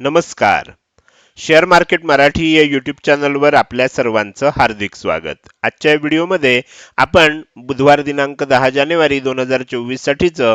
नमस्कार. Share market Marathi या YouTube चॅनलवर आपल्या सर्वांचं हार्दिक स्वागत. आजच्या व्हिडिओमध्ये आपण बुधवार दिनांक दहा जानेवारी दोन हजार चोवीससाठीचं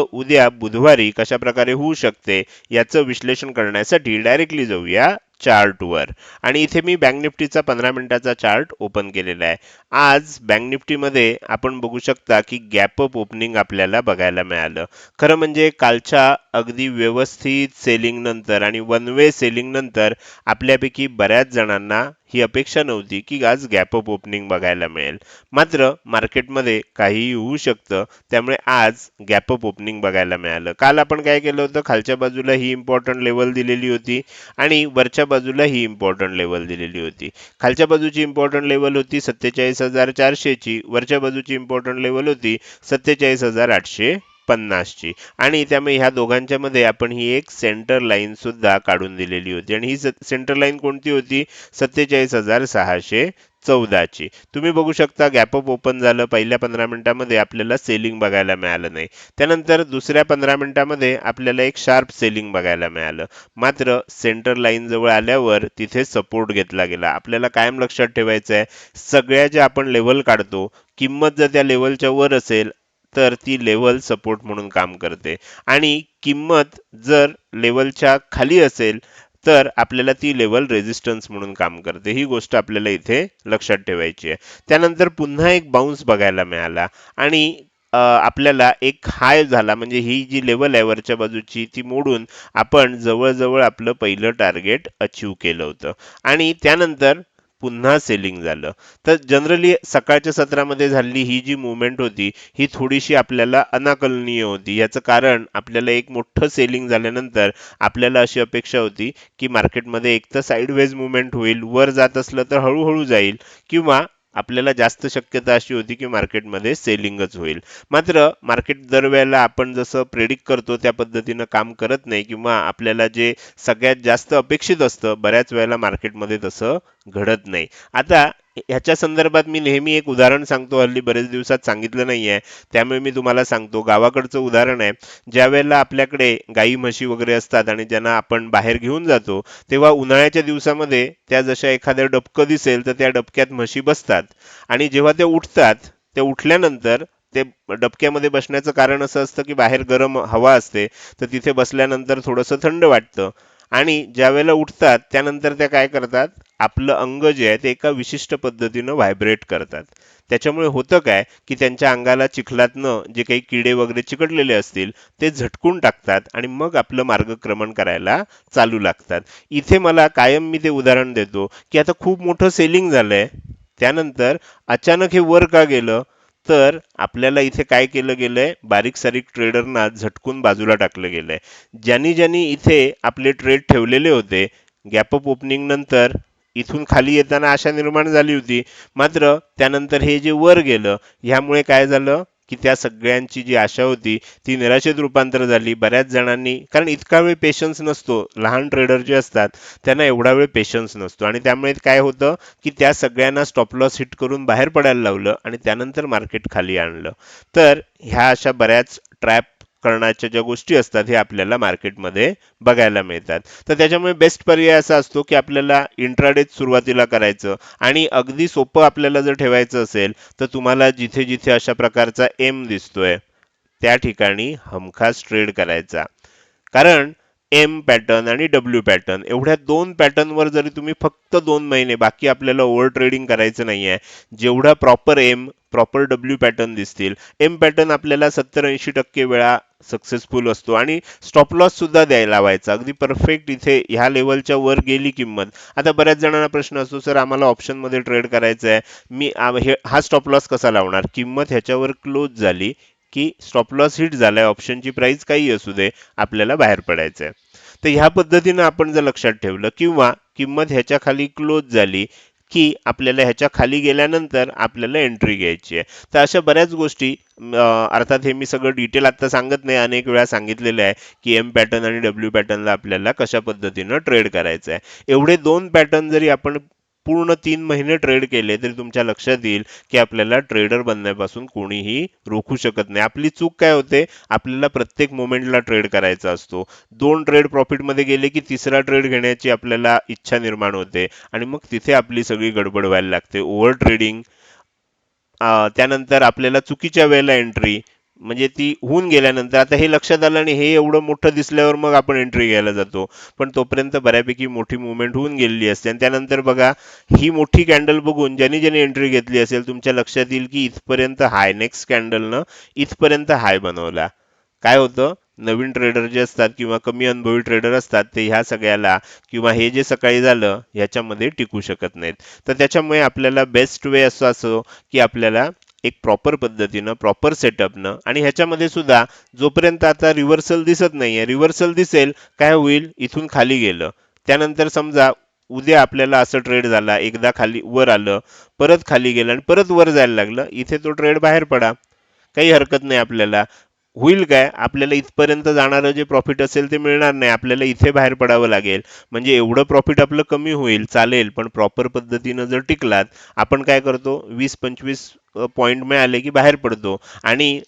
उद्या बुधवारी कशा प्रकारे होऊ शकते याचं विश्लेषण करण्यासाठी डायरेक्टली जाऊया चार्टवर. आणि इथे मी बँक निफ्टीचा पंधरा मिनिटाचा चार्ट ओपन केलेला आहे. आज बँक निफ्टीमध्ये आपण बघू शकता की गॅप अप ओपनिंग आपल्याला बघायला मिळालं. खरं म्हणजे कालच्या अगदी व्यवस्थित सेलिंग नंतर आणि वन वे सेलिंग नंतर आपल्यापैकी बऱ्याच जणांना ही अपेक्षा नव्हती की आज गॅप अप ओपनिंग बघायला मिळेल. मात्र मार्केटमध्ये काहीही होऊ शकतं त्यामुळे आज गॅप अप ओपनिंग बघायला मिळालं. काल आपण काय केलं होतं? खालच्या बाजूला ही इम्पॉर्टंट लेवल दिलेली होती आणि वरच्या बाजूला ही इम्पॉर्टंट लेवल दिलेली होती. खालच्या बाजूची इम्पॉर्टंट लेवल होती सत्तेचाळीस हजार चारशेची वरच्या बाजूची इम्पॉर्टंट लेवल होती सत्तेचाळीस हजार आठशे पन्नासची. आणि त्यामुळे ह्या दोघांच्या मध्ये आपण ही एक सेंटर लाईन सुद्धा काढून दिलेली होती. आणि ही सेंटर लाईन कोणती होती? सत्तेचाळीस हजार सहाशे चौदाची. तुम्ही बघू शकता गॅपअप ओपन झालं. पहिल्या पंधरा मिनिटामध्ये आपल्याला सेलिंग बघायला मिळालं नाही. त्यानंतर दुसऱ्या पंधरा मिनिटामध्ये आपल्याला एक शार्प सेलिंग बघायला मिळालं. मात्र सेंटर लाईन जवळ आल्यावर तिथे सपोर्ट घेतला गेला. आपल्याला कायम लक्षात ठेवायचं आहे सगळ्या ज्या आपण लेवल काढतो किंमत जर त्या लेवलच्या वर असेल तर ती लेवल सपोर्ट म्हणून काम करते. आणि किंमत जर लेवलच्या खाली असेल तर आपल्याला ती लेवल रेझिस्टन्स म्हणून काम करते. ही गोष्ट आपल्याला इथे लक्षात ठेवायची आहे. त्यानंतर पुन्हा एक बाउन्स बघायला मिळाला. आणि आपल्याला एक हाय झाला. म्हणजे ही जी लेवल आहे वरच्या बाजूची ती मोडून आपण जवळजवळ आपलं पहिलं टार्गेट अचीव केलं होतं. आणि त्यानंतर पुन्हा सेलिंग झालं. तर जनरली सकाळच्या सत्रामध्ये झालेली ही जी मुवमेंट होती ही थोडीशी आपल्याला अनाकलनीय होती. याचं कारण आपल्याला एक मोठं सेलिंग झाल्यानंतर आपल्याला अशी अपेक्षा होती की मार्केटमध्ये एक तर साईडवेज मुवमेंट होईल वर जात असलं तर हळूहळू जाईल किंवा आपल्याला जास्त शक्यता अशी होती की मार्केटमध्ये सेलिंगच होईल. मात्र मार्केट दरवेळेला आपण जसं प्रेडिक्ट करतो त्या पद्धतीनं काम करत नाही किंवा आपल्याला जे सगळ्यात जास्त अपेक्षित असतं बऱ्याच वेळेला मार्केटमध्ये तसं घडत नाही. आता ह्याच्या संदर्भात मी नेहमी एक उदाहरण सांगतो. हल्ली बरेच दिवसात सांगितलं नाही आहे त्यामुळे मी तुम्हाला सांगतो. गावाकडचं उदाहरण आहे. ज्या वेळेला आपल्याकडे गाई म्हशी वगैरे असतात आणि ज्यांना आपण बाहेर घेऊन जातो तेव्हा उन्हाळ्याच्या दिवसामध्ये त्या जशा एखाद्या डबकं दिसेल तर त्या डबक्यात म्हशी बसतात. आणि जेव्हा ते उठतात ते उठल्यानंतर ते डबक्यामध्ये बसण्याचं कारण असं असतं की बाहेर गरम हवा असते तर तिथे बसल्यानंतर थोडंसं थंड वाटतं. आणि ज्या वेळेला उठतात त्यानंतर त्या काय करतात? आपलं अंग जे आहे ते एका विशिष्ट पद्धतीनं व्हायब्रेट करतात. त्याच्यामुळे होतं काय? की त्यांच्या अंगाला चिखलातनं जे काही किडे वगैरे चिकटलेले असतील ते झटकून टाकतात आणि मग आपलं मार्गक्रमण करायला चालू लागतात. इथे मला कायम मी ते उदाहरण देतो की आता खूप मोठं सेलिंग झालंय. त्यानंतर अचानक हे वर का गेलं? तर आपल्याला इथे काय केलं गेलंय? बारीक सारीक ट्रेडरना झटकून बाजूला टाकलं गेलंय. ज्यांनी ज्यांनी इथे आपले ट्रेड ठेवलेले होते गॅपअप ओपनिंग नंतर इथून खाली येताना आशा निर्माण झाली होती. मात्र त्यानंतर हे जे वर गेलं ह्यामुळे काय झालं? की त्या सगळ्यांची जी आशा होती ती निराशेत रूपांतर झाली. बऱ्याच जणांनी कारण इतका वेळ पेशन्स नसतो. लहान ट्रेडर जे असतात त्यांना एवढा वेळ पेशन्स नसतो. आणि त्यामुळे काय होतं की त्या सगळ्यांना स्टॉप लॉस हिट करून बाहेर पडायला लावलं आणि त्यानंतर मार्केट खाली आणलं. तर ह्या अशा बऱ्याच ट्रॅप करण्याच्या ज्या गोष्टी असतात हे आपल्याला मार्केटमध्ये बघायला मिळतात. तर त्याच्यामुळे बेस्ट पर्याय असा असतो की आपल्याला इंट्राडेच सुरुवातीला करायचं आणि अगदी सोपं आपल्याला जर ठेवायचं असेल तर तुम्हाला जिथे जिथे अशा प्रकारचा एम दिसतोय त्या ठिकाणी हमखास ट्रेड करायचा. कारण एम पॅटर्न आणि डब्ल्यू पॅटर्न एवढ्या दोन पॅटर्नवर जरी तुम्ही फक्त दोन महिने बाकी आपल्याला ओव्हर ट्रेडिंग करायचं नाही आहे जेवढा proper M proper W pattern दिसतील एम पॅटर्न आपल्याला सत्तर ऐंशी टक्के वेळा सक्सेसफुल असतो. आणि स्टॉप लॉस सुद्धा द्यायला लावायचा. अगदी परफेक्ट इथे ह्या लेवलच्या वर गेली किंमत. आता बऱ्याच जणांना प्रश्न असतो सर आम्हाला ऑप्शनमध्ये ट्रेड करायचं आहे मी हा स्टॉप लॉस कसा लावणार? किंमत ह्याच्यावर क्लोज झाली की स्टॉप लॉस हिट झालाय. ऑप्शनची प्राइस काही असू दे आपल्याला बाहेर पडायचंय. तर ह्या पद्धतीनं आपण जर लक्षात ठेवलं किंवा किंमत ह्याच्या खाली क्लोज झाली की आपल्याला ह्याच्या खाली गेल्यानंतर आपल्याला एंट्री घ्यायची आहे. तर अशा बऱ्याच गोष्टी अर्थात हे मी सगळं डिटेल आता सांगत नाही अनेक वेळा सांगितलेलं आहे की एम पॅटर्न आणि डब्ल्यू पॅटर्नला आपल्याला कशा पद्धतीनं ट्रेड करायचं आहे. एवढे दोन पॅटर्न जरी आपण पूर्ण तीन महिने ट्रेड केले तरी तुमच्या लक्षात येईल की आपल्याला ट्रेडर बनण्यापासून कोणीही रोखू शकत नाही. आपली चूक काय होते? आपल्याला प्रत्येक मोमेंटला ट्रेड करायचा असतो. दोन ट्रेड प्रॉफिटमध्ये गेले की तिसरा ट्रेड घेण्याची आपल्याला इच्छा निर्माण होते. आणि मग तिथे आपली सगळी गडबड व्हायला लागते. ओव्हर ट्रेडिंग त्यानंतर आपल्याला चुकीच्या वेळेला एंट्री म्हणजे ती होऊन गेल्यानंतर आता हे लक्षात आलं आणि हे एवढं मोठं दिसल्यावर मग आपण एंट्री घ्यायला जातो. पण तोपर्यंत बऱ्यापैकी मोठी मुवमेंट होऊन गेलेली असते. आणि त्यानंतर बघा ही मोठी कॅन्डल बघून ज्यांनी ज्यांनी एंट्री घेतली असेल तुमच्या लक्षात येईल की इथपर्यंत हाय नेक्स्ट कॅन्डलनं इथपर्यंत हाय बनवला. काय होतं? नवीन ट्रेडर जे असतात किंवा कमी अनुभवी ट्रेडर असतात ते ह्या सगळ्याला किंवा हे जे सकाळी झालं ह्याच्यामध्ये टिकू शकत नाहीत. तर त्याच्यामुळे आपल्याला बेस्ट वे असं असो की आपल्याला एक प्रॉपर पद्धतीनं प्रॉपर सेटअपनं आणि ह्याच्यामध्ये सुद्धा जोपर्यंत आता रिव्हर्सल दिसत नाहीये रिव्हर्सल दिसेल काय होईल? इथून खाली गेलं. त्यानंतर समजा उद्या आपल्याला असं ट्रेड झाला एकदा खाली वर आलं परत खाली गेलं आणि परत वर जायला लागलं इथे तो ट्रेड बाहेर पडा. काही हरकत नाही आपल्याला. होईल काय? आपल्याला इथपर्यंत जाणारं जे प्रॉफिट असेल ते मिळणार नाही. आपल्याला इथे बाहेर पडावं लागेल. म्हणजे एवढं प्रॉफिट आपलं कमी होईल चालेल पण प्रॉपर पद्धतीनं जर टिकलात आपण काय करतो? वीस पंचवीस पॉईंट मिळाले की बाहेर पडतो. आणि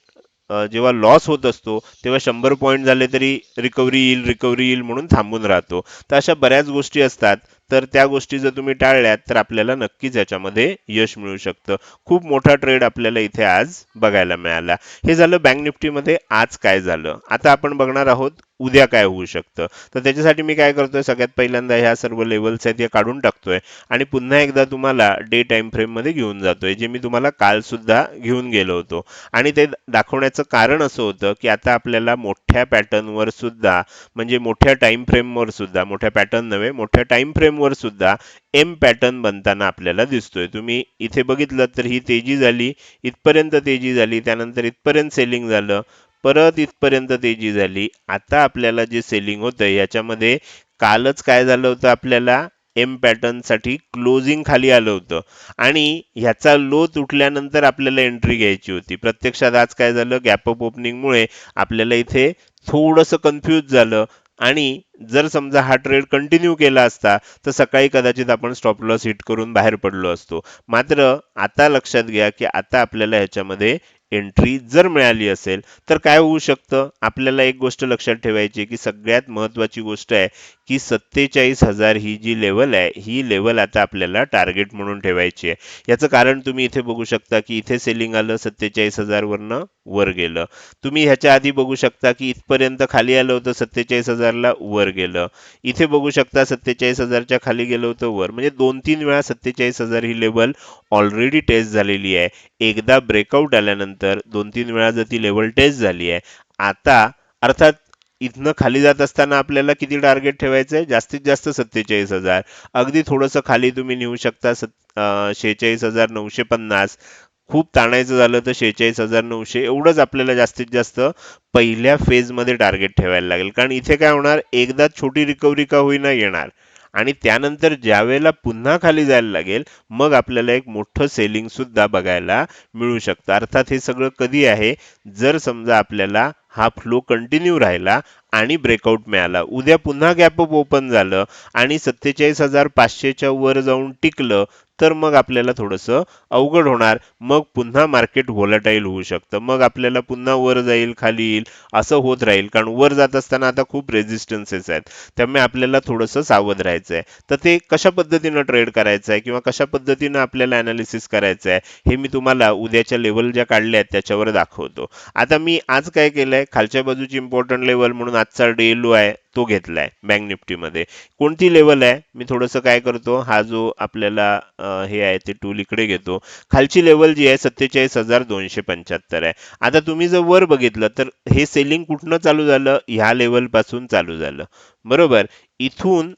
जेव्हा लॉस होत असतो तेव्हा शंभर पॉईंट झाले तरी रिकव्हरी येईल रिकव्हरी येईल म्हणून थांबून राहतो. तर अशा बऱ्याच गोष्टी असतात. तर त्या गोष्टी जर तुम्ही टाळल्यात तर आपल्याला नक्कीच याच्यामध्ये यश मिळू शकतं. खूप मोठा ट्रेड आपल्याला इथे आज बघायला मिळाला. हे झालं बँक निफ्टीमध्ये आज काय झालं? आता आपण बघणार आहोत उद्या काय होऊ शकतं. तर त्याच्यासाठी मी काय करतोय सगळ्यात पहिल्यांदा ह्या सर्व लेवल्स आहेत या काढून टाकतोय. आणि पुन्हा एकदा तुम्हाला डे टाइम फ्रेममध्ये घेऊन जातोय जे मी तुम्हाला काल सुद्धा घेऊन गेलो होतो. आणि ते दाखवण्याचं कारण असं होतं की आता आपल्याला मोठ्या पॅटर्नवर सुद्धा म्हणजे मोठ्या टाइम फ्रेमवर सुद्धा मोठ्या पॅटर्न नव्हे मोठ्या टाइम फ्रेमवर सुद्धा एम पॅटर्न बनताना आपल्याला दिसतोय. तुम्ही इथे बघितलं तर ही तेजी झाली इथपर्यंत तेजी झाली त्यानंतर इथपर्यंत सेलिंग झालं परत इथपर्यंत तेजी झाली. आता आपल्याला जे सेलिंग होतं याच्यामध्ये कालच काय झालं होतं आपल्याला? एम पॅटर्नसाठी क्लोजिंग खाली आलं होतं. आणि ह्याचा लो तुटल्यानंतर आपल्याला एंट्री घ्यायची होती. प्रत्यक्षात आज काय झालं? गॅप अप ओपनिंगमुळे आपल्याला इथे थोडंसं कन्फ्यूज झालं. आणि जर समजा हा ट्रेड कंटिन्यू केला असता तर सकाळी कदाचित आपण स्टॉप लॉस हिट करून बाहेर पडलो असतो. मात्र आता लक्षात घ्या की आता आपल्याला ह्याच्यामध्ये एंट्री जर मिळाली असेल तर काय होऊ शकतं? आपल्याला एक गोष्ट लक्षात ठेवायची आहे की सगळ्यात महत्त्वाची गोष्ट आहे की सत्तेचाळीस हजार ही जी लेवल आहे ही लेवल आता आपल्याला टार्गेट म्हणून ठेवायची आहे. याचं कारण तुम्ही इथे बघू शकता की इथे सेलिंग आलं सत्तेचाळीस हजार वरनं वर गेलं. तुम्ही ह्याच्या आधी बघू शकता की इथपर्यंत खाली आलं होतं सत्तेचाळीस हजारला वर गेलं. इथे बघू शकता सत्तेचाळीस हजारच्या खाली गेलं होतं वर. म्हणजे दोन तीन वेळा सत्तेचाळीस हजार ही लेवल ऑलरेडी टेस्ट झालेली आहे. एकदा ब्रेकआउट आल्यानंतर दोन तीन वेळा जर ती लेवल टेस्ट झाली आहे आता अर्थात इथनं खाली जात असताना आपल्याला किती टार्गेट ठेवायचं आहे जास्तीत जास्त सत्तेचाळीस हजार. अगदी थोडंसं खाली तुम्ही नेऊ शकता सत् शेहेचाळीस हजार नऊशे पन्नास. खूप ताणायचं झालं तर शेहेचाळीस हजार नऊशे एवढंच आपल्याला जास्तीत जास्त पहिल्या फेजमध्ये टार्गेट ठेवायला लागेल. कारण इथे काय होणार? एकदा छोटी रिकव्हरी का होईना येणार. आणि त्यानंतर ज्यावेळेला पुन्हा खाली जायला लागेल मग आपल्याला एक मोठं सेलिंग सुद्धा बघायला मिळू शकतं. अर्थात हे सगळं कधी आहे? जर समजा आपल्याला हा फ्लो कंटिन्यू राहिला आणि ब्रेकआउट मिळाला उद्या पुन्हा गॅप अप ओपन झालं आणि सत्तेचाळीस हजार पाचशेच्या वर जाऊन टिकलं तर मग आपल्याला थोडंसं अवघड होणार. मग पुन्हा मार्केट व्होलाटाईल होऊ शकतं. मग आपल्याला पुन्हा वर जाईल खाली येईल असं होत राहील. कारण वर जात असताना आता खूप रेजिस्टन्सेस आहेत. त्यामुळे आपल्याला थोडंसं सावध राहायचं आहे तर ते कशा पद्धतीनं ट्रेड करायचं आहे किंवा कशा पद्धतीनं आपल्याला अनालिसिस करायचं आहे हे मी तुम्हाला उद्याच्या लेवल ज्या काढल्या आहेत त्याच्यावर दाखवतो. आता मी आज काय केलंय? खालच्या बाजूची इम्पॉर्टंट लेवल म्हणून आजचा डे लो आहे. तो घेतलाय बँक निफ्टीमध्ये कोणती लेवल आहे? मी थोडंसं काय करतो हा जो आपल्याला हे आहे ते टूल इकडे घेतो. खालची लेवल जी आहे सत्तेचाळीस हजार दोनशे पंच्याहत्तर आहे. आता तुम्ही जर वर बघितलं तर हे सेलिंग कुठनं चालू झालं? ह्या लेवलपासून चालू झालं. बरोबर? इथून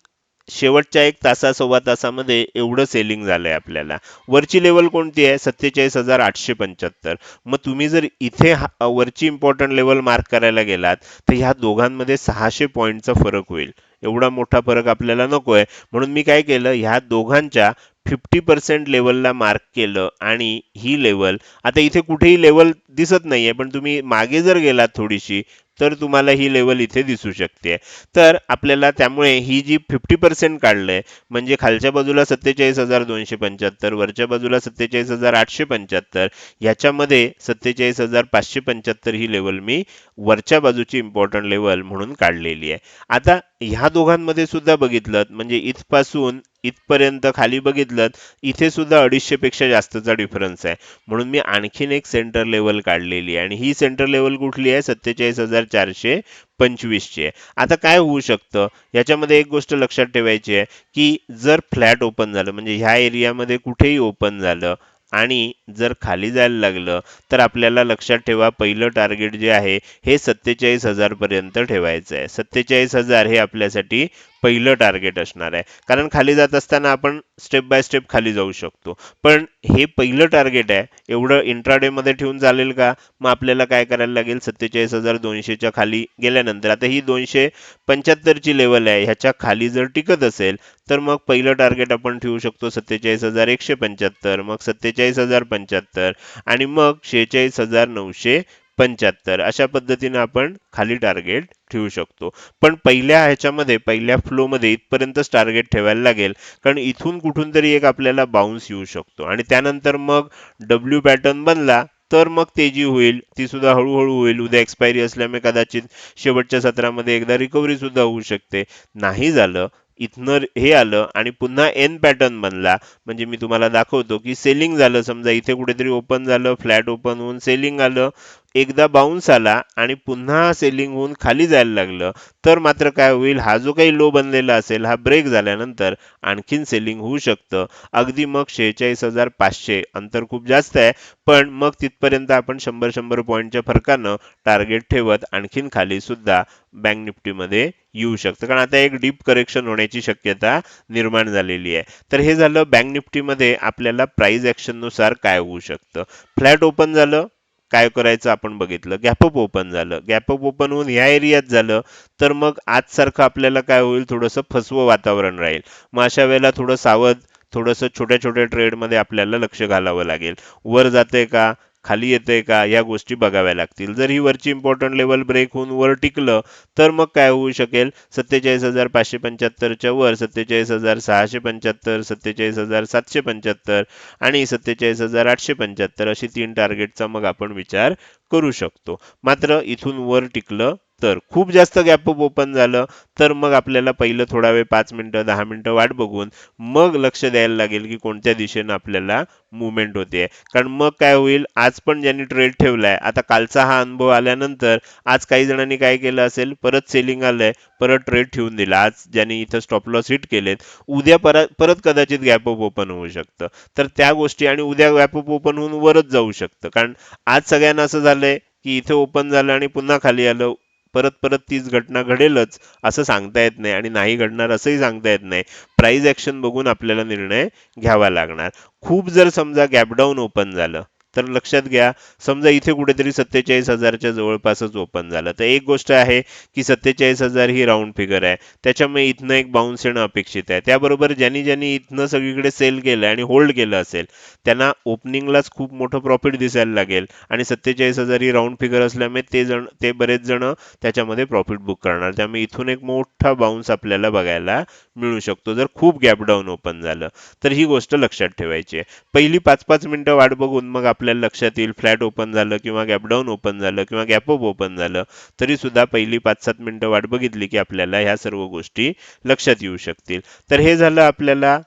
शेवटच्या एक तासा सव्वा तासामध्ये एवढं सेलिंग झालंय आपल्याला. वरची लेवल कोणती आहे? सत्तेचाळीस हजार आठशे पंच्याहत्तर. मग तुम्ही जर इथे हा- वरची इम्पॉर्टंट लेवल मार्क करायला गेलात तर ह्या दोघांमध्ये सहाशे पॉईंटचा फरक होईल. एवढा मोठा फरक आपल्याला नकोय. म्हणून मी काय केलं? ह्या दोघांच्या फिफ्टी पर्सेंट लेवलला मार्क केलं आणि ही लेवल आता इथे कुठेही लेवल दिसत नाहीये पण तुम्ही मागे जर गेलात थोडीशी तर तुम्हाला ही लेवल इथे दिसू शकते. तर आपल्याला त्यामुळे ही जी फिफ्टी पर्सेंट काढलंय म्हणजे खालच्या बाजूला सत्तेचाळीस हजार दोनशे पंच्याहत्तर वरच्या बाजूला सत्तेचाळीस हजार आठशे पंच्याहत्तर याच्यामध्ये सत्तेचाळीस हजार पाचशे पंच्याहत्तर ही लेवल मी वरच्या बाजूची इम्पॉर्टंट लेवल म्हणून काढलेली आहे. आता ह्या दोघांमध्ये सुद्धा बघितलं म्हणजे इथपासून इथपर्यंत खाली बघितलं इथे सुद्धा अडीचशे पेक्षा जास्तचा डिफरन्स आहे. म्हणून मी आणखीन एक सेंटर लेवल काढलेली आहे. आणि ही सेंटर लेवल कुठली आहे? सत्तेचाळीस हजार चारशे पंचवीसची आहे. आता काय होऊ शकतं? याच्यामध्ये एक गोष्ट लक्षात ठेवायची आहे की जर फ्लॅट ओपन झालं म्हणजे ह्या एरियामध्ये कुठेही ओपन झालं आणि जर खाली जायला लागलं तर आपल्याला लक्षात ठेवा पहिलं टार्गेट जे आहे हे सत्तेचाळीस हजार पर्यंत ठेवायचं आहे. सत्तेचाळीस हजार हे आपल्यासाठी पहिलं टार्गेट असणार आहे. कारण खाली जात असताना आपण स्टेप बाय स्टेप खाली जाऊ शकतो. पण हे पहिलं टार्गेट आहे एवढं इंट्राडेमध्ये ठेवून चालेल का? मग आपल्याला काय करायला लागेल? सत्तेचाळीस हजार दोनशेच्या खाली गेल्यानंतर आता ही दोनशे पंच्याहत्तरची लेवल आहे ह्याच्या खाली जर टिकत असेल तर मग पहिलं टार्गेट आपण ठेवू शकतो सत्तेचाळीस हजार एकशे पंच्याहत्तर मग सत्तेचाळीस हजार पंच्याहत्तर आणि मग शेहेचाळीस हजार नऊशे पंच्याहत्तर. अशा पद्धतीने आपण खाली टार्गेट ठेवू शकतो. पण पहिल्या ह्याच्यामध्ये पहिल्या फ्लोमध्ये इथपर्यंतच टार्गेट ठेवायला लागेल. कारण इथून कुठून तरी एक आपल्याला बाउन्स येऊ शकतो. आणि त्यानंतर मग डब्ल्यू पॅटर्न बनला तर मग तेजी होईल. ती सुद्धा हळूहळू होईल. उद्या एक्सपायरी असल्यामुळे कदाचित शेवटच्या सत्रामध्ये एकदा रिकव्हरी सुद्धा होऊ शकते. नाही झालं इथनं हे आलं आणि पुन्हा एन पॅटर्न बनला. म्हणजे मी तुम्हाला दाखवतो की सेलिंग झालं. समजा इथे कुठेतरी ओपन झालं फ्लॅट ओपन होऊन सेलिंग आलं. एकदा बाउन्स आला आणि पुन्हा सेलिंग होऊन खाली जायला लागलं तर मात्र काय होईल हा जो काही लो बनलेला असेल हा ब्रेक झाल्यानंतर आणखीन सेलिंग होऊ शकतं. अगदी मग शेहेचाळीस हजार पाचशे अंतर खूप जास्त आहे पण मग तिथपर्यंत आपण शंभर शंभर पॉईंटच्या फरकानं टार्गेट ठेवत आणखीन खाली सुद्धा बँक निफ्टीमध्ये येऊ शकतं. कारण आता एक डीप करेक्शन होण्याची शक्यता निर्माण झालेली आहे. तर हे झालं बँक निफ्टीमध्ये आपल्याला प्राईज ॲक्शननुसार काय होऊ शकतं. फ्लॅट ओपन झालं काय करायचं आपण बघितलं? गॅपअप ओपन झालं. गॅपअप ओपन होऊन ह्या एरियात झालं तर मग आजसारखं आपल्याला काय होईल? थोडंसं फसवं वातावरण राहील. मग अशा वेळेला थोडं सावध थोडंसं छोट्या छोट्या ट्रेडमध्ये आपल्याला लक्ष घालावं लागेल. वर जाते का? खाली येते का? या गोष्टी बघाव्या लागतील. जर ही वरची इम्पॉर्टंट लेवल ब्रेक होऊन वर टिकलं तर मग काय होऊ शकेल? सत्तेचाळीस हजार पाचशे पंच्याहत्तरच्या वर सत्तेचाळीस हजार सहाशे पंच्याहत्तर सत्तेचाळीस हजार सातशे पंच्याहत्तर आणि सत्तेचाळीस हजार आठशे पंच्याहत्तर अशी तीन टार्गेटचा मग आपण विचार करू शकतो. मात्र इथून वर टिकलं तर खूप जास्त गॅपअप ओपन झालं तर मग आपल्याला पहिलं थोडा वेळ पाच मिनटं दहा मिनिटं वाट बघून मग लक्ष द्यायला लागेल की कोणत्या दिशेनं आपल्याला मुवमेंट होते. कारण मग काय होईल आज पण ज्यांनी ट्रेड ठेवलाय आता कालचा हा अनुभव आल्यानंतर आज काही जणांनी काय केलं असेल परत सेलिंग आलंय परत ट्रेड ठेवून दिला. आज ज्यांनी इथं स्टॉप लॉस हिट केलेत उद्या परत परत कदाचित गॅपअप ओपन होऊ शकतं. तर त्या गोष्टी आणि उद्या गॅपअप ओपन होऊन वरच जाऊ शकतं. कारण आज सगळ्यांना असं झालंय की इथे ओपन झालं आणि पुन्हा खाली आलं परत परत तीच घटना घडेलच असं सांगता येत नाही आणि नाही घडणार असंही सांगता येत नाही. प्राईज ऍक्शन बघून आपल्याला निर्णय घ्यावा लागणार. खूप जर समजा गॅपडाऊन ओपन झालं तर लक्षात घ्या समजा इथे कुठेतरी सत्तेचाळीस हजारच्या जवळपासच ओपन झालं. तर एक गोष्ट आहे की सत्तेचाळीस हजार ही राऊंड फिगर आहे. त्याच्यामुळे इथनं एक बाउन्स येणं अपेक्षित आहे. त्याबरोबर ज्यांनी ज्यांनी इथनं सगळीकडे सेल केलं आणि होल्ड केलं असेल त्यांना ओपनिंगलाच खूप मोठं प्रॉफिट दिसायला लागेल आणि सत्तेचाळीस हजार ही राऊंड फिगर असल्यामुळे ते जण ते बरेच जण त्याच्यामध्ये प्रॉफिट बुक करणार. त्यामुळे इथून एक मोठा बाउन्स आपल्याला बघायला मिळू शकतो. जर खूप गॅप डाऊन ओपन झालं तर ही गोष्ट लक्षात ठेवायची आहे. पहिली पाच पाच मिनिटं वाट बघून मग आपल्याला लक्षात येईल फ्लॅट ओपन झालं किंवा गॅपडाऊन ओपन झालं किंवा गॅपअप ओपन झालं तरी सुद्धा पहिली पाच सात मिनिटं वाट बघितली की आपल्याला ह्या सर्व गोष्टी लक्षात येऊ शकतील. तर हे झालं आपल्याला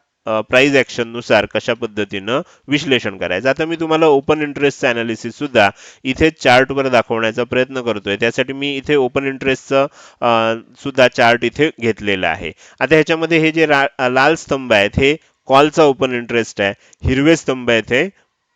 प्राईज ॲक्शननुसार कशा पद्धतीनं विश्लेषण करायचं. आता मी तुम्हाला ओपन इंटरेस्टचं ॲनालिसिस सुद्धा इथे चार्टवर दाखवण्याचा प्रयत्न करतोय. त्यासाठी मी इथे ओपन इंटरेस्टचं सुद्धा चार्ट इथे घेतलेला आहे. आता ह्याच्यामध्ये हे जे लाल स्तंभ आहेत हे कॉलचा ओपन इंटरेस्ट आहे. हिरवे स्तंभ आहेत हे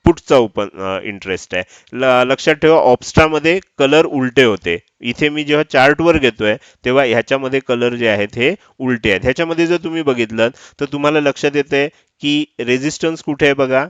पुटचा ओपन इंटरेस्ट आहे. ल- लक्षात ठेवा ऑप्स्ट्रामध्ये कलर उलटे होते. इथे मी जेव्हा चार्टवर घेतोय तेव्हा ह्याच्यामध्ये कलर जे आहेत हे उलटे आहेत. ह्याच्यामध्ये जर तुम्ही बघितलं तर तुम्हाला लक्षात येते की रेझिस्टन्स कुठे आहे बघा?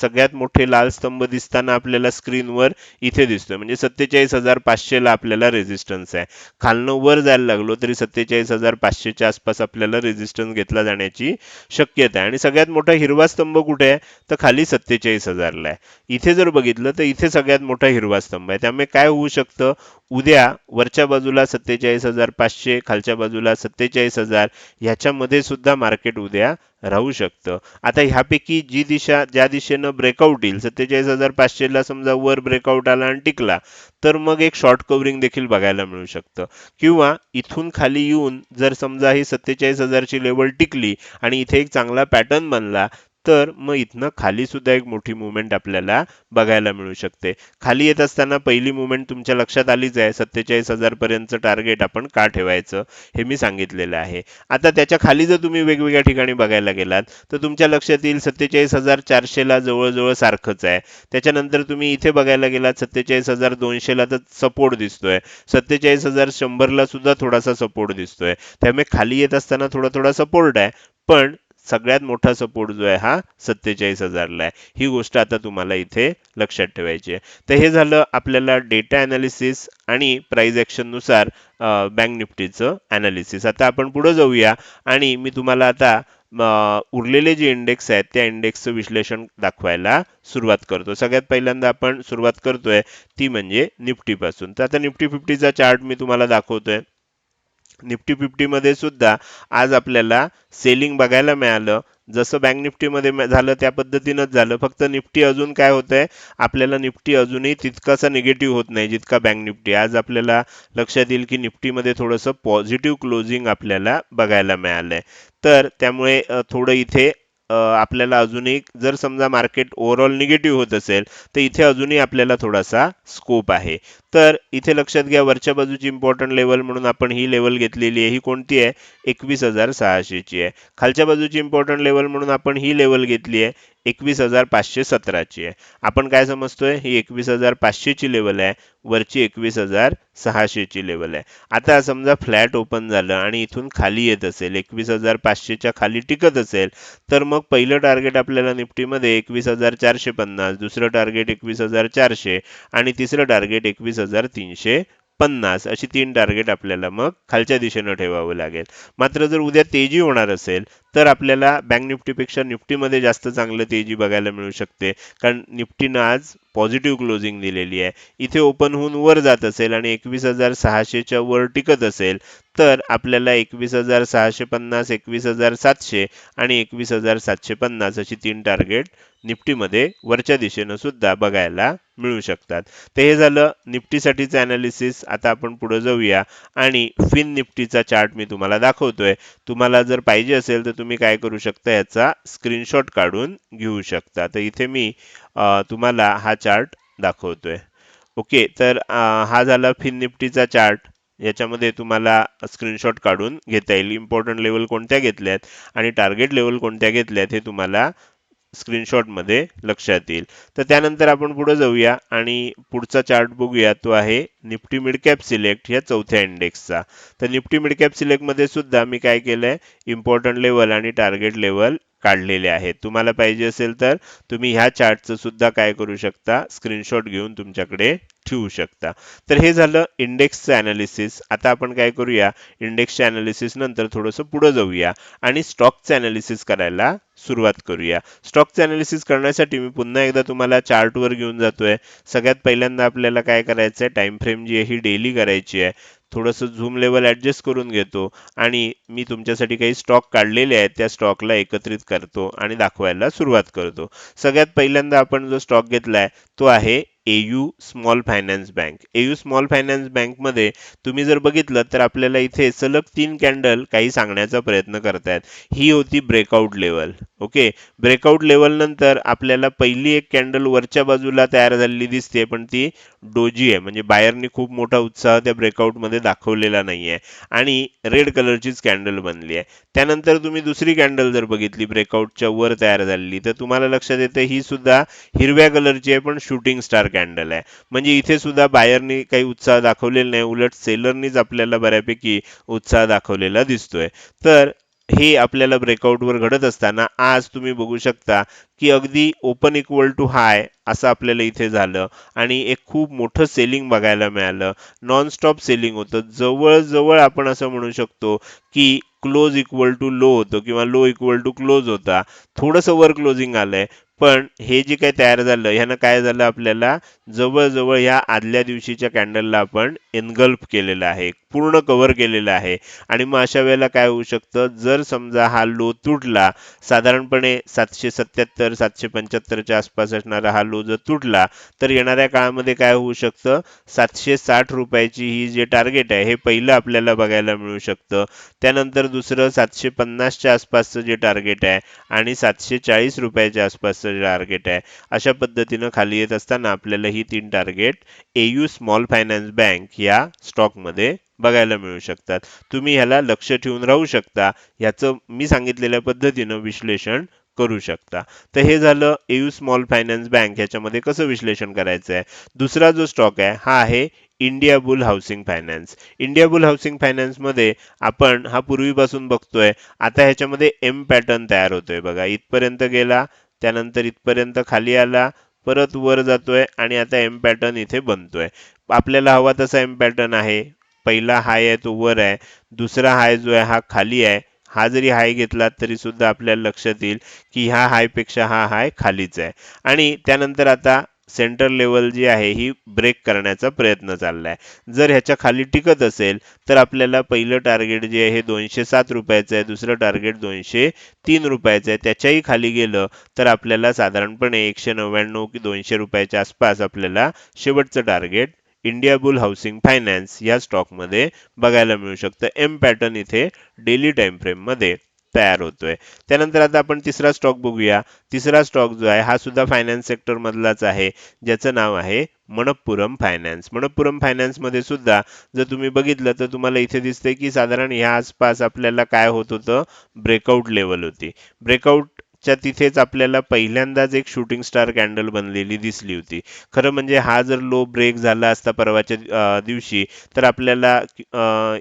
सगळ्यात मोठे लाल स्तंभ दिसताना आपल्याला स्क्रीनवर इथे दिसतोय. म्हणजे सत्तेचाळीस हजार पाचशेला आपल्याला रेझिस्टन्स आहे. खालनं वर जायला लागलो तरी सत्तेचाळीस हजार पाचशेच्या आसपास आपल्याला रेझिस्टन्स घेतला जाण्याची शक्यता आहे. आणि सगळ्यात मोठा हिरवा स्तंभ कुठे आहे? तर खाली सत्तेचाळीस हजारला आहे. इथे जर बघितलं तर इथे सगळ्यात मोठा हिरवा स्तंभ आहे. त्यामुळे काय होऊ शकतं? उद्या वरच्या बाजूला सत्तेचाळीस हजार पाचशे खालच्या बाजूला सत्तेचाळीस हजार ह्याच्यामध्ये सुद्धा मार्केट उद्या राहू शकतं. आता ह्यापैकी जी दिशा ज्या दिशेनं ब्रेकआउट येईल सत्तेचाळीस हजार पाचशेला समजा वर ब्रेकआउट आला आणि टिकला तर मग एक शॉर्ट कव्हरिंग देखील बघायला मिळू शकतं. किंवा इथून खाली येऊन जर समजा ही सत्तेचाळीस हजारची लेवल टिकली आणि इथे एक चांगला पॅटर्न बनला तर मग इथनं खाली सुद्धा एक मोठी मुवमेंट आपल्याला बघायला मिळू शकते. खाली येत असताना पहिली मुवमेंट तुमच्या लक्षात आलीच आहे. सत्तेचाळीस हजार पर्यंतचं टार्गेट आपण का ठेवायचं हे मी सांगितलेलं आहे. आता त्याच्याखाली जर तुम्ही वेगवेगळ्या ठिकाणी बघायला गेलात तर तुमच्या लक्षात येईल सत्तेचाळीस हजार चारशेला जवळजवळ सारखंच आहे. त्याच्यानंतर तुम्ही इथे बघायला गेलात सत्तेचाळीस हजार दोनशेला तर सपोर्ट दिसतोय. सत्तेचाळीस हजार शंभरला सुद्धा थोडासा सपोर्ट दिसतोय. त्यामुळे खाली येत असताना थोडा थोडा सपोर्ट आहे. पण सगळ्यात मोठा सपोर्ट जो आहे हा सत्तेचाळीस हजारला आहे. ही गोष्ट आता तुम्हाला इथे लक्षात ठेवायची आहे. तर हे झालं आपल्याला डेटा अनालिसिस आणि प्राईज ॲक्शननुसार बँक निफ्टीचं अनालिसिस आता आपण पुढे जाऊया आणि मी तुम्हाला आता उरलेले जे इंडेक्स आहेत त्या इंडेक्सचं विश्लेषण दाखवायला सुरुवात करतो. सगळ्यात पहिल्यांदा आपण सुरुवात करतोय ती म्हणजे निफ्टीपासून तर आता निफ्टी फिफ्टीचा चार्ट मी तुम्हाला दाखवतोय. निफ्टी फिफ्टीमध्ये सुद्धा आज आपल्याला सेलिंग बघायला मिळालं. जसं बँक निफ्टीमध्ये म- झालं त्या पद्धतीनंच झालं. फक्त निफ्टी अजून काय होतंय? आपल्याला निफ्टी अजूनही तितकासा निगेटिव्ह होत नाही जितका बँक निफ्टी. आज आपल्याला लक्षात येईल की निफ्टीमध्ये थोडंसं पॉझिटिव्ह क्लोजिंग आपल्याला बघायला मिळालं आहे तर त्यामुळे थोडं इथे आपल्याला अजूनही जर समजा मार्केट ओव्हरऑल निगेटिव्ह होत असेल तर इथे अजूनही आपल्याला थोडासा स्कोप आहे. तर इथे लक्षात घ्या वरच्या बाजूची इम्पॉर्टंट लेवल म्हणून आपण ही लेवल घेतलेली आहे. ही कोणती आहे? एकवीस हजार सहाशेची आहे. खालच्या बाजूची इम्पॉर्टंट लेवल म्हणून आपण ही लेवल घेतली आहे. एकवीस हजार पाचशे सतराची आहे. आपण काय समजतोय? ही एकवीस हजार पाचशेची लेवल आहे. वरची एकवीस हजार सहाशेची लेवल आहे. आता समजा फ्लॅट ओपन झालं आणि इथून खाली येत असेल एकवीस हजार पाचशेच्या खाली टिकत असेल तर मग पहिलं टार्गेट आपल्याला निफ्टीमध्ये एकवीस हजार चारशे पन्नास दुसरं टार्गेट एकवीस हजार चारशे आणि तिसरं टार्गेट एकवीस हजार तीनशे पन्नास अशी तीन टार्गेट आपल्याला मग खालच्या दिशेनं ठेवावं लागेल. मात्र जर उद्या तेजी होणार असेल तर आपल्याला बँक निफ्टीपेक्षा निफ्टीमध्ये जास्त चांगलं तेजी बघायला मिळू शकते. कारण निफ्टीनं आज पॉझिटिव्ह क्लोजिंग दिलेली आहे. इथे ओपन होऊन वर जात असेल आणि एकवीस हजार सहाशेच्या वर टिकत असेल तर आपल्याला एकवीस हजार सहाशे पन्नास एकवीस हजार सातशे आणि एकवीस हजार सातशे पन्नास अशी तीन टार्गेट निफ्टीमध्ये वरच्या दिशेनं सुद्धा बघायला मिळू शकतात. तर हे झालं निफ्टीसाठीचं अनालिसिस आता आपण पुढे जाऊया. आणि फिन निफ्टीचा चार्ट मी तुम्हाला दाखवतोय. तुम्हाला जर पाहिजे असेल तर तुम्ही काय करू शकता याचा स्क्रीनशॉट काढून घेऊ शकता. तर इथे मी तुम्हाला हा चार्ट दाखवतोय. ओके तर हा झाला फिन निफ्टीचा चार्ट याच्यामध्ये तुम्हाला स्क्रीनशॉट काढून घेता येईल. इम्पॉर्टंट लेवल कोणत्या घेतल्यात आणि टार्गेट लेवल कोणत्या घेतल्यात हे तुम्हाला स्क्रीनशॉटमध्ये लक्षात येईल. तर त्यानंतर आपण पुढे जाऊया आणि पुढचा चार्ट बघूया. तो आहे निफ्टी मिडकॅप सिलेक्ट या चौथ्या इंडेक्सचा तर निफ्टी मिडकॅप सिलेक्टमध्ये सुद्धा मी काय केलंय? इम्पॉर्टंट लेवल आणि टार्गेट लेवल काढलेले आहेत. तुम्हाला पाहिजे असेल तर तुम्ही ह्या चार्टचं सुद्धा काय करू शकता? स्क्रीनशॉट घेऊन तुमच्याकडे ठेवू शकता. तर हे झालं इंडेक्सचं ॲनालिसिस आता आपण काय करूया? इंडेक्सच्या ॲनालिसिस नंतर थोडंसं पुढं जाऊया आणि स्टॉकचं ॲनालिसिस करायला सुरुवात करूया. स्टॉकचं ॲनालिसिस करण्यासाठी मी पुन्हा एकदा तुम्हाला चार्टवर घेऊन जातोय. सगळ्यात पहिल्यांदा आपल्याला काय करायचं आहे टाइम फ्रेम जी आहे ही डेली करायची आहे. थोडंसं झूम लेवल ॲडजस्ट करून घेतो आणि मी तुमच्यासाठी काही स्टॉक काढलेले आहेत त्या स्टॉकला एकत्रित करतो आणि दाखवायला सुरुवात करतो. सगळ्यात पहिल्यांदा आपण जो स्टॉक घेतलाय तो आहे AU small finance bank AU small finance बँकमध्ये तुम्ही जर बघितलं तर आपल्याला इथे सलग तीन कॅन्डल काही सांगण्याचा प्रयत्न करतायत. ही होती breakout level okay breakout level नंतर आपल्याला पहिली एक कॅन्डल वरच्या बाजूला तयार झालेली दिसते पण ती डोजी आहे. म्हणजे बायरनी खूप मोठा उत्साह त्या ब्रेकआउटमध्ये दाखवलेला नाहीये. आणि रेड कलरचीच कॅन्डल बनली आहे. त्यानंतर तुम्ही दुसरी कॅन्डल जर बघितली ब्रेकआउटच्या वर तयार झालेली तर तुम्हाला लक्षात येतं ही सुद्धा हिरव्या कलरची आहे पण शूटिंग स्टार कॅन्डल आहे. म्हणजे इथे सुद्धा बायरनी काही उत्साह दाखवलेला नाही उलट सेलरनीच आपल्याला बऱ्यापैकी उत्साह दाखवलेला दिसतोय. तर हे आपल्याला ब्रेकआउटवर घडत असताना आज तुम्ही बघू शकता की अगदी ओपन इक्वल टू हाय असं आपल्याला इथे झालं आणि एक खूप मोठं सेलिंग बघायला मिळालं. नॉन स्टॉप सेलिंग होतं. जवळजवळ आपण असं म्हणू शकतो की क्लोज इक्वल टू लो होतो किंवा लो इक्वल टू क्लोज होता. थोडंसं वर क्लोजिंग आलंय. पण हे जे काही तयार झालं ह्यानं काय झालं आपल्याला? जवळजवळ ह्या आदल्या दिवशीच्या कॅन्डलला आपण एनगल्फ केलेलं आहे पूर्ण कव्हर केलेलं आहे. आणि मग अशा वेळेला काय होऊ शकतं? जर समजा हा लो तुटला साधारणपणे सातशे सत्याहत्तर सातशे पंच्याहत्तरच्या आसपास असणारा हा लो जर तुटला तर येणाऱ्या काळामध्ये काय होऊ शकतं? सातशे साठ रुपयाची ही जे टार्गेट आहे हे पहिलं आपल्याला बघायला मिळू शकतं. त्यानंतर दुसरं सातशे पन्नासच्या आसपासचं जे टार्गेट आहे आणि सातशे चाळीस रुपयाच्या आसपासचं टार्गेट आहे. अशा पद्धतीनं खाली येत असताना आपल्याला ही तीन target AU small finance bank या स्टॉकमध्ये बघायला मिळू शकतात. तुम्ही ह्याला लक्ष ठेवून राहू शकता. ह्याचं मी सांगितलेल्या पद्धतीनं विश्लेषण करू शकता. तर हे झालं एयू स्मॉल फायनान्स बँक ह्याच्यामध्ये कसं विश्लेषण करायचं आहे दुसरा जो स्टॉक आहे हा आहे India bull housing finance India bull housing फायनान्समध्ये आपण हा पूर्वीपासून बघतोय. आता ह्याच्यामध्ये एम पॅटर्न तयार होतोय बघा. इथपर्यंत गेला त्यानंतर इथपर्यंत खाली आला परत वर जातोय आणि आता एम पॅटर्न इथे बनतोय. आपल्याला हवा तसा एम पॅटर्न आहे. पहिला हाय आहे तो वर आहे. दुसरा हाय जो आहे हा खाली आहे. हा जरी हाय घेतला तरी सुद्धा आपल्याला लक्षात येईल की ह्या हायपेक्षा हा हाय खालीच आहे. आणि त्यानंतर आता सेंटर लेवल जी आहे ही ब्रेक करण्याचा प्रयत्न चाललाय. जर ह्याच्या खाली टिकत असेल तर आपल्याला पहिलं टार्गेट जे आहे दोनशे सात रुपयाचं आहे. दुसरं टार्गेट दोनशे तीन रुपयाचं आहे. त्याच्याही खाली गेलं तर आपल्याला साधारणपणे एकशे नव्याण्णव की दोनशे रुपयाच्या आसपास आपल्याला शेवटचं target India bull housing finance या स्टॉकमध्ये बघायला मिळू शकतं. एम पॅटर्न इथे डेली टाईम फ्रेममध्ये तयार होतोय. त्यानंतर आता आपण तिसरा स्टॉक बघूया. तिसरा स्टॉक जो आहे हा सुद्धा फायनान्स सेक्टर मधलाच आहे. ज्याचं नाव आहे मनप्पुरम फायनान्स मनप्पुरम फायनान्समध्ये सुद्धा जर तुम्ही बघितलं तर तुम्हाला इथे दिसतंय की साधारण ह्या आसपास आपल्याला काय होत होतं? ब्रेकआउट लेवल होती. ब्रेकआउट च्या तिथेच आपल्याला पहिल्यांदाच एक शूटिंग स्टार कॅन्डल बनलेली दिसली होती. खरं म्हणजे हा जर लो ब्रेक झाला असता परवाच्या दिवशी तर आपल्याला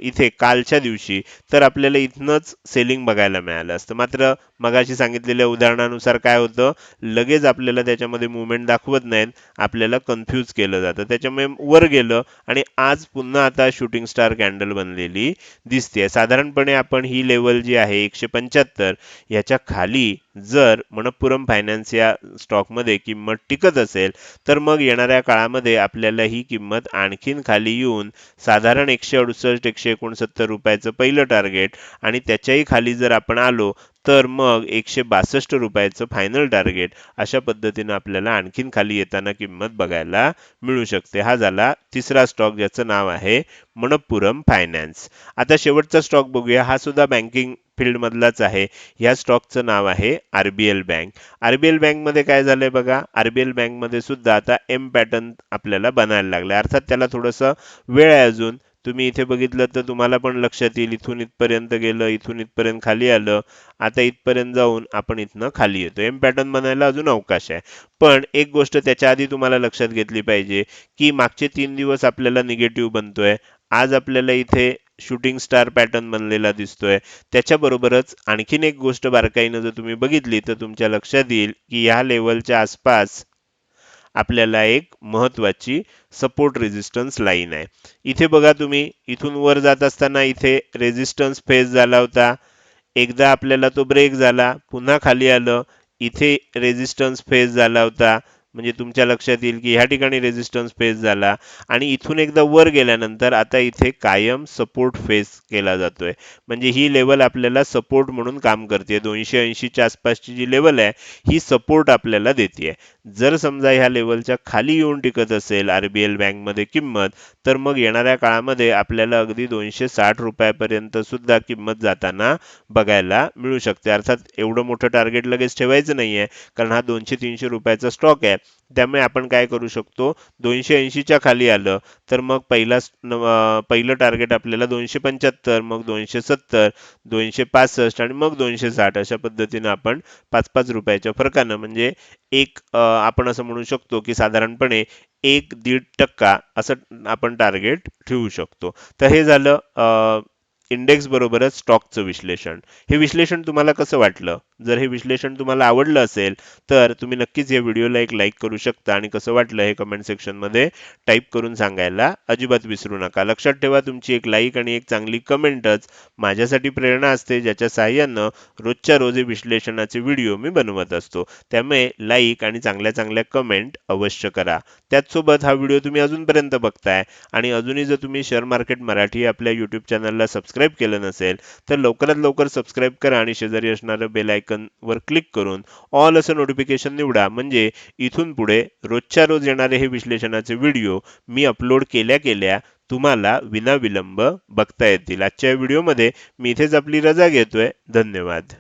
इथे कालच्या दिवशी तर आपल्याला इथनंच सेलिंग बघायला मिळालं असतं. मात्र मगाशी सांगितलेल्या उदाहरणानुसार काय होतं लगेच आपल्याला त्याच्यामध्ये मुवमेंट दाखवत नाहीत आपल्याला कन्फ्यूज केलं जातं. त्याच्यामुळे वर गेलं आणि आज पुन्हा आता शूटिंग स्टार कॅन्डल बनलेली दिसते साधारणपणे आपण ही लेवल जी आहे एकशे पंच्याहत्तर ह्याच्या खाली जर मनप्पुरम फायनान्स या स्टॉकमध्ये किंमत टिकत असेल तर मग येणाऱ्या काळामध्ये आपल्याला ही किंमत आणखीन खाली येऊन साधारण एकशे अडुसष्ट एकशे एकोणसत्तर रुपयाचं पहिलं टार्गेट आणि त्याच्याही खाली जर आपण आलो तर मग एकशे बासष्ट रुपयाचं फायनल टार्गेट अशा पद्धतीनं आपल्याला आणखीन खाली येताना किंमत बघायला मिळू शकते. हा झाला तिसरा स्टॉक ज्याचं नाव आहे मनप्पुरम फायनान्स आता शेवटचा स्टॉक बघूया. हा सुद्धा बँकिंग फील्डमधलाच आहे. ह्या स्टॉकचं नाव आहे R B L bank R B L बँकमध्ये काय झालं आहे बघा? आर बी एल बँकमध्ये सुद्धा आता एम पॅटर्न आपल्याला बनायला लागला अर्थात त्याला थोडंसं वेळ आहे अजून. तुम्ही इथे बघितलं तर तुम्हाला पण लक्षात येईल इथून इथपर्यंत गेलं इथून इथपर्यंत खाली आलं आता इथपर्यंत जाऊन आपण इथनं खाली येतो. एम पॅटर्न बनायला अजून अवकाश आहे. पण एक गोष्ट त्याच्या आधी तुम्हाला लक्षात घेतली पाहिजे की मागचे तीन दिवस आपल्याला निगेटिव्ह बनतोय. आज आपल्याला इथे शूटिंग स्टार पॅटर्न बनलेला दिसतोय. त्याच्याबरोबरच आणखीन एक गोष्ट बारकाईनं जर तुम्ही बघितली तर तुमच्या लक्षात येईल की ह्या लेवलच्या आसपास आपल्याला एक महत्त्वाची सपोर्ट रेजिस्टन्स लाईन आहे. इथे बघा तुम्ही इथून वर जात असताना इथे रेजिस्टन्स फेस झाला होता. एकदा आपल्याला तो ब्रेक झाला पुन्हा खाली आलं इथे रेजिस्टन्स फेस झाला होता. म्हणजे तुमच्या लक्षात येईल की ह्या ठिकाणी रेजिस्टन्स फेस झाला आणि इथून एकदा वर गेल्यानंतर आता इथे कायम सपोर्ट फेस केला जातोय. म्हणजे ही लेवल आपल्याला सपोर्ट म्हणून काम करते. दोनशे ऐंशीच्या आसपासची जी लेवल आहे ही सपोर्ट आपल्याला देते जर समजा ह्या लेवलच्या खाली येऊन टिकत असेल आरबीएल बँकमध्ये किंमत तर मग येणाऱ्या काळामध्ये आपल्याला अगदी दोनशे साठ रुपयापर्यंत सुद्धा किंमत जाताना बघायला मिळू शकते. अर्थात एवढं मोठं टार्गेट लगेच ठेवायचं नाहीये कारण हा दोनशे तीनशे रुपयाचा स्टॉक आहे. त्यामुळे आपण काय करू शकतो दोनशे ऐंशीच्या खाली आलं तर मग पहिला पहिलं टार्गेट आपल्याला दोनशे पंच्याहत्तर मग दोनशे सत्तर दोनशे पासष्ट आणि मग दोनशे साठ अशा पद्धतीनं आपण पाच पाच रुपयाच्या फरकानं म्हणजे एक आपण असं म्हणू शकतो की साधारणपणे एक दीड टक्का असं आपण टार्गेट ठेवू शकतो. तर हे झालं इंडेक्स बरोबरच स्टॉकचं विश्लेषण. हे विश्लेषण तुम्हाला कसं वाटलं? जर हे विश्लेषण तुम्हाला आवडलं असेल तर तुम्ही नक्कीच या व्हिडिओला एक लाईक करू शकता आणि कसं वाटलं हे कमेंट सेक्शनमध्ये टाईप करून सांगायला अजिबात विसरू नका. लक्षात ठेवा तुमची एक लाईक आणि एक चांगली कमेंटच माझ्यासाठी प्रेरणा असते ज्याच्या साहाय्यानं रोजच्या रोज हे विश्लेषणाचे व्हिडिओ मी बनवत असतो. त्यामुळे लाईक आणि चांगल्या चांगल्या कमेंट अवश्य करा. त्याचसोबत हा व्हिडिओ तुम्ही अजूनपर्यंत बघताय आणि अजूनही जर तुम्ही शेअर मार्केट मराठी आपल्या यूट्यूब चॅनलला सबस्क्राईब केलं नसेल तर लवकरात लवकर सबस्क्राईब करा आणि शेजारी असणारं बेल वर क्लिक करून ऑल असं नोटिफिकेशन निवडा. म्हणजे इथून पुढे रोजच्या रोज येणारे हे विश्लेषणाचे व्हिडिओ मी अपलोड केल्या केल्या तुम्हाला विनाविलंब बघता येतील. आजच्या व्हिडिओमध्ये मी इथेच आपली रजा घेतोय. धन्यवाद.